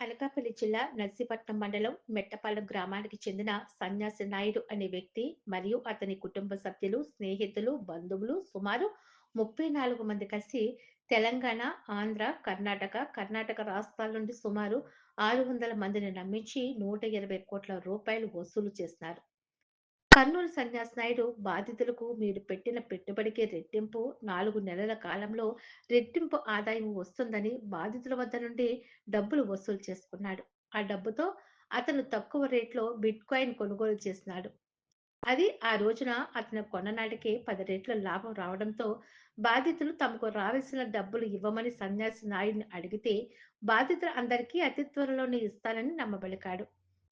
అనకాపల్లి జిల్లా నర్సీపట్నం మండలం మెట్టపాలెం గ్రామానికి చెందిన సన్యాసి నాయుడు అనే వ్యక్తి మరియు అతని కుటుంబ సభ్యులు స్నేహితులు బంధువులు సుమారు ముప్పై నాలుగు మంది కలిసి తెలంగాణ ఆంధ్ర కర్ణాటక కర్ణాటక రాష్ట్రాల నుండి సుమారు ఆరు వందల మందిని నమ్మించి నూట ఇరవై కోట్ల రూపాయలు వసూలు చేసినారు. కర్నూలు సన్యాసి నాయుడు బాధితులకు మీరు పెట్టిన పెట్టుబడికి రెట్టింపు. నాలుగు నెలల కాలంలో రెట్టింపు ఆదాయం వస్తుందని బాధితుల వద్ద నుండి డబ్బులు వసూలు చేసుకున్నాడు. ఆ డబ్బుతో అతను తక్కువ రేట్లో బిట్ కాయిన్ కొనుగోలు చేసినాడు అది ఆ రోజున అతను కొన్ననాటికే పది రెట్ల లాభం రావడంతో బాధితులు తమకు రావాల్సిన డబ్బులు ఇవ్వమని సన్యాసి నాయుడిని అడిగితే బాధితులు అందరికీ అతి త్వరలోనే ఇస్తానని నమ్మబలికాడు.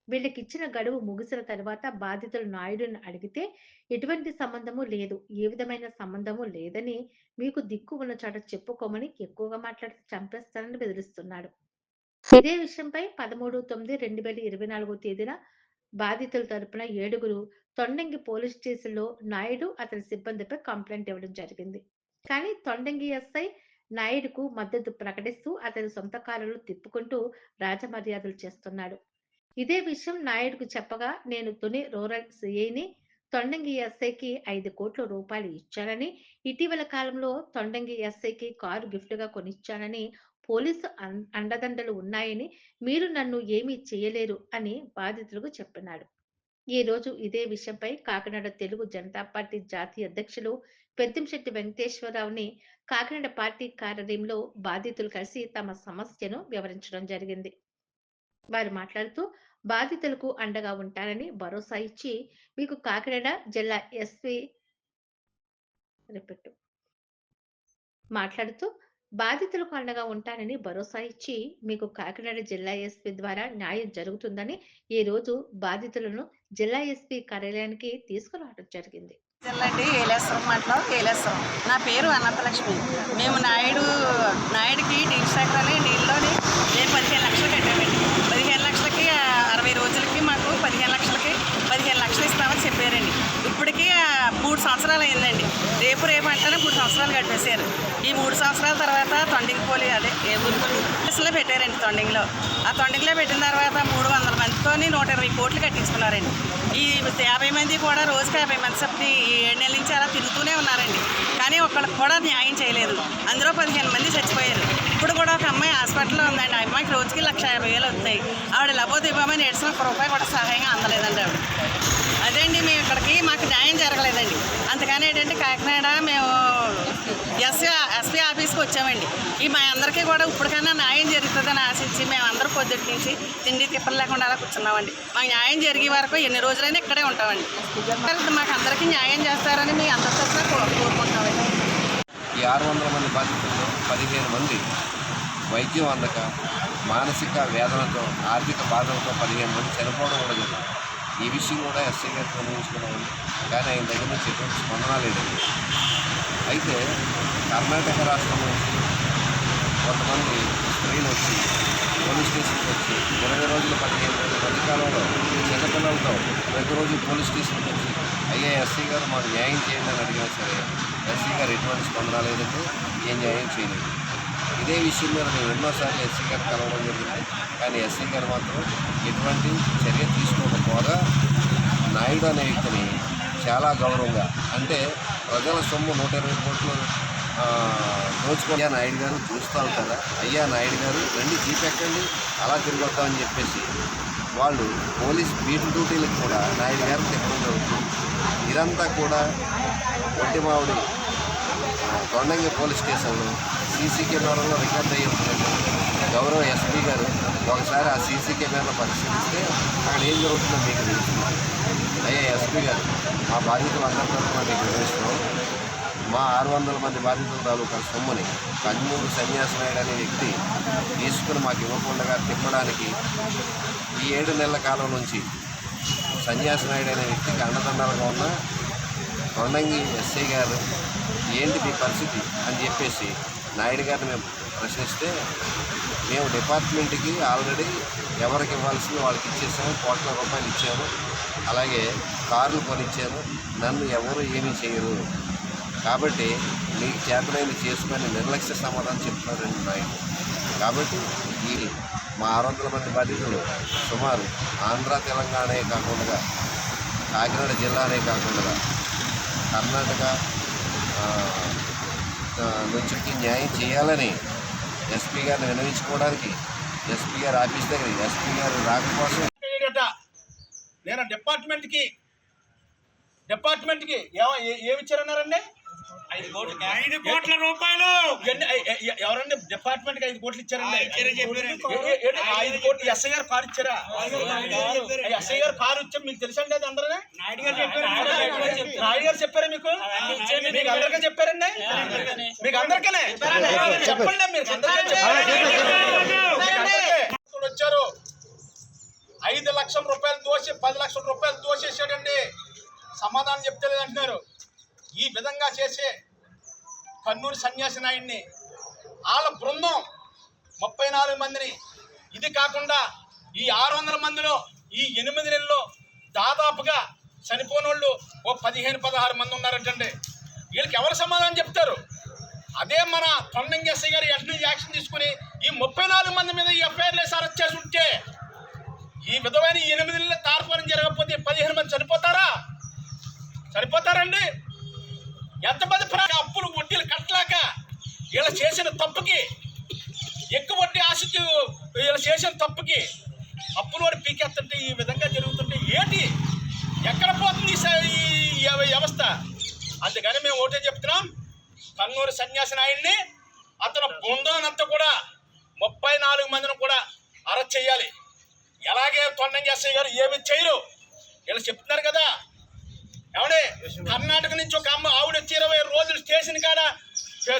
వీళ్ళకి ఇచ్చిన గడువు ముగిసిన తర్వాత బాధితులు నాయుడుని అడిగితే ఎటువంటి సంబంధము లేదు. ఏ విధమైన సంబంధము లేదని మీకు దిక్కు ఉన్న చోట చెప్పుకోమని ఎక్కువగా మాట్లాడితే చంపేస్తానని బెదిరిస్తున్నాడు. ఇదే విషయంపై పదమూడు తొమ్మిది రెండు వేల ఇరవై నాలుగో తేదీన బాధితుల తరపున ఏడుగురు తొండంగి పోలీస్ స్టేషన్లో నాయుడు అతని సిబ్బందిపై కంప్లైంట్ ఇవ్వడం జరిగింది. కానీ తొండంగి ఎస్ఐ నాయుడుకు మద్దతు ప్రకటిస్తూ అతని సొంత కారులో తిప్పుకుంటూ రాజమర్యాదలు చేస్తున్నాడు. ఇదే విషయం నాయుడుకు చెప్పగా నేను తుని రూరల్ సిఐని తొండంగి ఎస్ఐకి ఐదు కోట్ల రూపాయలు ఇచ్చానని ఇటీవల కాలంలో తొండంగి ఎస్ఐకి కారు గిఫ్ట్గా కొనిచ్చానని పోలీసు అండదండలు ఉన్నాయని మీరు నన్ను ఏమీ చేయలేరు అని బాధితులకు చెప్పినాడు. ఈ రోజు ఇదే విషయంపై కాకినాడ తెలుగు జనతా పార్టీ జాతీయ అధ్యక్షులు పెద్దంశెట్టి వెంకటేశ్వరరావుని కాకినాడ పార్టీ కార్యాలయంలో బాధితులు కలిసి తమ సమస్యను వివరించడం జరిగింది. వారు మాట్లాడుతూ బాధితులకు అండగా ఉంటానని భరోసా ఇచ్చి మీకు కాకినాడ జిల్లా ఎస్పీ రిపెట్టు మాట్లాడుతూ బాధితులకు అండగా ఉంటానని భరోసా ఇచ్చి మీకు కాకినాడ జిల్లా ఎస్పీ ద్వారా న్యాయం జరుగుతుందని ఈ రోజు బాధితులను జిల్లా ఎస్పీ కార్యాలయానికి తీసుకురావడం జరిగింది. జిల్లండి ఏలేశ్వరం మండలం ఏలేశ్వరం. నా పేరు అనంతలక్ష్మి. మేము నాయుడు నాయుడికి డీల్ శాఖలోని డీల్లోని మేము పదిహేను లక్షలు కట్టామండి పదిహేను లక్షలకి ఆ, అరవై రోజులకి మాకు పదిహేను లక్షలకి పదిహేను లక్షలు ఇస్తామని చెప్పారండి ఇప్పటికీ ఆ, మూడు సంవత్సరాలు అయిందండి రేపు రేపు అంటేనే మూడు ఈ మూడు సంవత్సరాల తర్వాత తొండింగ్ పోలి అదే ఏ ఊరిలో పెట్టారండి తొండింగ్లో. ఆ తొండింగ్లో పెట్టిన తర్వాత మూడు వందల మందితోని నూట ఇరవై కోట్లు కట్టించుకున్నారండి ఈ యాభై మంది కూడా రోజుకి యాభై మంది సప్తి ఏడు నెలల నుంచి అలా తిరుగుతూనే ఉన్నారండి. కానీ ఒకళ్ళకి కూడా న్యాయం చేయలేదు. అందులో పదిహేను మంది చచ్చిపోయారు. ఇప్పుడు కూడా ఒక అమ్మాయి హాస్పిటల్లో ఉందండి అమ్మాయికి రోజుకి లక్ష యాభై వేలు వస్తాయి. ఆవిడ లబోది ఇవ్వమని ఏడ్చిన ఒక రూపాయి కూడా సహాయంగా అందలేదండి ఆవిడ. అదేండి మేము ఇక్కడికి మాకు న్యాయం జరగలేదండి. అందుకని ఏంటంటే కాకినాడ మేము ఎస్పీ ఎస్పీ ఆఫీస్కి వచ్చామండి. ఈ మా అందరికీ కూడా ఇప్పటికైనా న్యాయం జరుగుతుందని ఆశించి మేము అందరూ పొద్దుటి నుంచి తిండి తిప్పలు లేకుండా అలా కూర్చున్నామండి. మాకు న్యాయం జరిగే వరకు ఎన్ని రోజులైనా ఇక్కడే ఉంటామండి. మాకు అందరికీ న్యాయం చేస్తారని మీ అందరి కోరుకుంటామండి ఈ ఆరు వందల మంది బాధితుల్లో పదిహేను మంది వైద్యం అందక మానసిక వేదనతో ఆర్థిక బాధలతో పదిహేను మంది చనిపోవడం కూడా జరిగింది. ఈ విషయం కూడా ఎస్ఐ గారు గమనించుకున్నాం కానీ ఆయన దగ్గర నుంచి ఎటువంటి స్పందన లేదండి అయితే కర్ణాటక రాష్ట్రం నుంచి కొంతమంది స్త్రీలు వచ్చి పోలీస్ స్టేషన్కి వచ్చి ఇరవై రోజులు పదిహేను రోజుల మధ్యకాలంలో చిన్నపిల్లలతో ప్రతిరోజు పోలీస్ స్టేషన్కి వచ్చి అయ్యా ఎస్సీ గారు మాకు న్యాయం చేయండి అని అడిగినా సరే ఎస్సీ గారు ఎటువంటి స్పందన లేదంటే ఏం న్యాయం చేయలేదు. ఇదే విషయం మీద మేము ఎన్నోసార్లు ఎస్సీ గారు కలవడం జరిగింది. కానీ ఎస్సీ గారు మాత్రం ఎటువంటి చర్య తీసుకోకపోగా నాయుడు అనే వ్యక్తిని చాలా గౌరవంగా అంటే ప్రజల సొమ్ము నూట ఇరవై కోట్లు దోచుకొని అయ్యా నాయుడు గారు చూస్తూ ఉంటారా? అయ్యా నాయుడు గారు రండి జీప్ ఎక్కండి అలా తిరిగొద్దామని చెప్పేసి వాళ్ళు పోలీస్ బీట్ డ్యూటీలకు కూడా నాయుడు గారు తిప్పడం జరుగుతుంది. ఇదంతా కూడా ఒట్టిమావుడి తొండంగి పోలీస్ స్టేషన్లో సీసీ కెమెరాలో రికార్డ్ అయ్యి ఉంటుంది గౌరవ ఎస్పీ గారు ఒకసారి ఆ సీసీ కెమెరాలో పరిశీలిస్తే అక్కడ ఏం జరుగుతుందో మీకు తెలుస్తుంది. అయ్యా ఎస్పీ గారు మా బాధితులు అందరి తరఫున మీకు వివరిస్తున్నాం. మా ఆరు వందల మంది బాధితుల తాలూకా సొమ్ముని కన్నూరు సన్యాసనాయుడు అనే వ్యక్తి తీసుకుని మాకు ఇవ్వకుండా తిప్పడానికి ఈ ఏడు నెలల కాలం నుంచి సన్యాసనాయుడు అనే వ్యక్తికి అన్నదండాలుగా ఉన్న తొండంగి ఎస్ఐ గారు ఏంటి మీ పరిస్థితి? అని చెప్పేసి నాయుడు గారిని మేము ప్రశ్నిస్తే మేము డిపార్ట్మెంట్కి ఆల్రెడీ ఎవరికి ఇవ్వాల్సింది వాళ్ళకి ఇచ్చేసాము కోట్ల రూపాయలు ఇచ్చాము. అలాగే కార్లు కొనిచ్చాము. నన్ను ఎవరు ఏమీ చేయరు. కాబట్టి మీకు చేతనైంది చేసుకొని నిర్లక్ష్య సమాధానం చెప్తున్నారండి నాయుడు. కాబట్టి ఈ మా ఆరు వందల మంది బాధితులు సుమారు ఆంధ్ర తెలంగాణే కాకుండా కాకినాడ జిల్లానే కాకుండా కర్ణాటక ఆ, న్యాయం చేయాలని ఎస్పీ గారిని వినవించుకోవడానికి ఎస్పీ గారు ఆఫీస్ దగ్గర ఎస్పీ గారు రాక కోసం నేను డిపార్ట్మెంట్కి డిపార్ట్మెంట్కి ఏమ ఏ- ఐదు కోట్ల రూపాయలు! ఎవరండి? డిపార్ట్మెంట్కి ఐదు కోట్లు ఇచ్చారండి. ఐదు కోట్లు ఎస్ఐ గారు కారు ఇచ్చారా? ఎస్ఐ గారు కారు ఇచ్చారు. మీకు తెలుసండి అది అందరనే? నాయుడు గారు చెప్పారు. నాయుడు గారు చెప్పారా. మీకు? మీకు అందరికీ చెప్పారండి? మీకు అందరికీ చెప్పండి. మీకు అందరికీ చెప్పండి. మీకు అందరికీ. వచ్చారు ఐదు లక్షల రూపాయలు దోసి పది లక్షల రూపాయలు దోసేసాడండి సమాధానం చెప్తలేదు అంటున్నారు ఈ చేసే కన్నూరు సన్యాసి నాయుడిని వాళ్ళ బృందం ముప్పై నాలుగు మందిని. ఇది కాకుండా ఈ ఆరు వందల మందిలో ఈ ఎనిమిది నెలల్లో దాదాపుగా చనిపోయిన వాళ్ళు ఓ పదిహేను పదహారు మంది ఉన్నారంటండి. వీళ్ళకి ఎవరు సమాధానం చెప్తారు? అదే మన తొండంగి గారు వెంటనే యాక్షన్ తీసుకుని ఈ ముప్పై నాలుగు మంది మీద ఈ ఎఫ్ఐఆర్లు వేసి అరెస్ట్ చేసి ఉంటే ఈ విధమైన ఎనిమిది నెలల తార్పణం జరగకపోతే పదిహేను మంది చనిపోతారా? చనిపోతారండి. ఎంతమంది అప్పులు వడ్డీలు కట్టలేక వీళ్ళు చేసిన తప్పుకి ఎక్కువ వడ్డీ ఆశకి వీళ్ళు చేసిన తప్పుకి అప్పులు వాడు పీకెత్తుంటే ఈ విధంగా జరుగుతుంటే ఏంటి? ఎక్కడ పోతుంది ఈ వ్యవస్థ? అందుకని మేము ఒకటే చెప్తున్నాం. కన్నూరు సన్యాసి నాయుడిని అతను బృందానంతా కూడా ముప్పై నాలుగు మందిని కూడా అరెస్ట్ చేయాలి. ఎలాగే తొండం ఎస్ఐ గారు ఏమి చేయరు. వీళ్ళు చెప్తున్నారు కదా ఏమండి కర్ణాటక నుంచి ఒక అమ్మ ఆవిడ వచ్చి ఇరవై రోజులు స్టేషన్ కాడ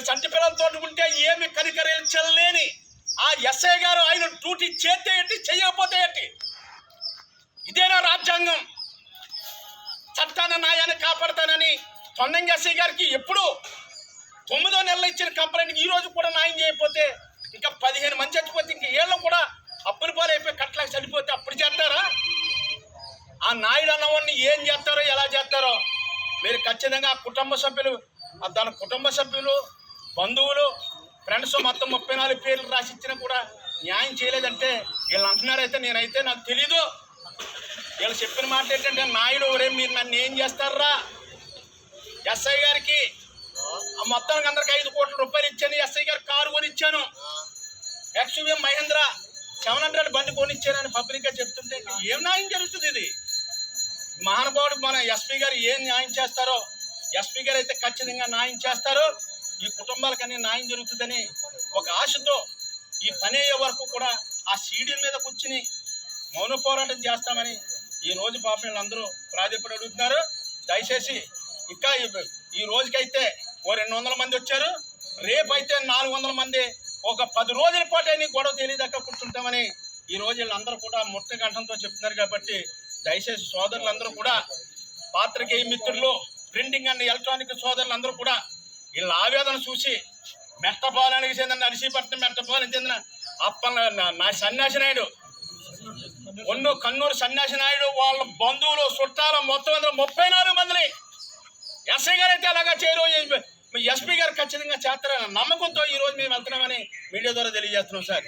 సంటి పిల్లలతో ఉంటే ఏమి కనికరించలేని ఆ ఎస్ఐ గారు ఆయన డ్యూటీ చేస్తే ఏంటి చేయకపోతే ఏంటి? ఇదేనా రాజ్యాంగం? చట్టాన న్యాయాన్ని కాపాడతానని తొండంగి ఎస్ఐ గారికి ఎప్పుడు తొమ్మిదో నెలలు ఇచ్చిన కంప్లైంట్ ఈ రోజు కూడా న్యాయం చేయకపోతే ఇంకా పదిహేను మంది చచ్చిపోతే ఇంక ఏళ్ళు కూడా అప్పుల పాలైపోయి కట్టలేక చనిపోతే అప్పుడు చేస్తారా? ఆ నాయుడు అన్నవాడిని ఏం చేస్తారో ఎలా చేస్తారో మీరు ఖచ్చితంగా ఆ కుటుంబ సభ్యులు తన దాని కుటుంబ సభ్యులు బంధువులు ఫ్రెండ్స్ మొత్తం ముప్పై నాలుగు పేర్లు రాసి ఇచ్చినా కూడా న్యాయం చేయలేదంటే వీళ్ళు అంటున్నారైతే నేనైతే నాకు తెలీదు. వీళ్ళు చెప్పిన మాట ఏంటంటే నాయుడు ఒరే మీరు నన్ను ఏం చేస్తారా? ఎస్ఐ గారికి ఆ మొత్తానికి అందరికి ఐదు కోట్ల రూపాయలు ఇచ్చాను ఎస్ఐ గారు కారు కొనిచ్చాను. ఎక్స్యూవీ మహేంద్ర సెవెన్ హండ్రెడ్ బండి కొనిచ్చారని పబ్లిక్గా చెప్తుంటే ఏం న్యాయం జరుగుతుంది ఇది? మహానుభావుడు మన ఎస్పీ గారు ఏం న్యాయం చేస్తారో ఎస్పీ గారు అయితే ఖచ్చితంగా న్యాయం చేస్తారో ఈ కుటుంబాలకన్నీ న్యాయం జరుగుతుందని ఒక ఆశతో ఈ పని అయ్యే వరకు కూడా ఆ సీడీ మీద కూర్చుని మౌన పోరాటం చేస్తామని ఈ రోజు పాపం అందరూ ప్రాధాన్యపడి అడుగుతున్నారు. దయచేసి ఇంకా ఈ- రోజుకైతే ఓ రెండు వందల మంది వచ్చారు. రేపైతే నాలుగు వందల మంది ఒక పది రోజుల పాటు అయినా గొడవ తెలియదాకా కూర్చుంటామని ఈ రోజు వీళ్ళందరూ కూడా ముట్ట కంఠంతో చెప్తున్నారు కాబట్టి దయచేసి సోదరులందరూ కూడా పాత్రికేయ మిత్రులు ప్రింటింగ్ అండ్ ఎలక్ట్రానిక్ సోదరులందరూ కూడా వీళ్ళ ఆవేదన చూసి మెట్టపాలనికి చెందిన నరసీపట్నం మెట్టపాలనికి చెందిన అప్పన్న నా- సన్యాసి నాయుడు ఒన్ను కన్నూరు సన్యాసి నాయుడు వాళ్ళ బంధువులు చుట్టాలు మొత్తం అందరూ ముప్పై నాలుగు మందిని ఎస్ఐ గారు అయితే అలాగా చేయరు ఎస్పీ గారు ఖచ్చితంగా చేస్తారని నమ్మకంతో ఈ రోజు మేము వెళ్తున్నామని మీడియా ద్వారా తెలియజేస్తున్నాం సార్.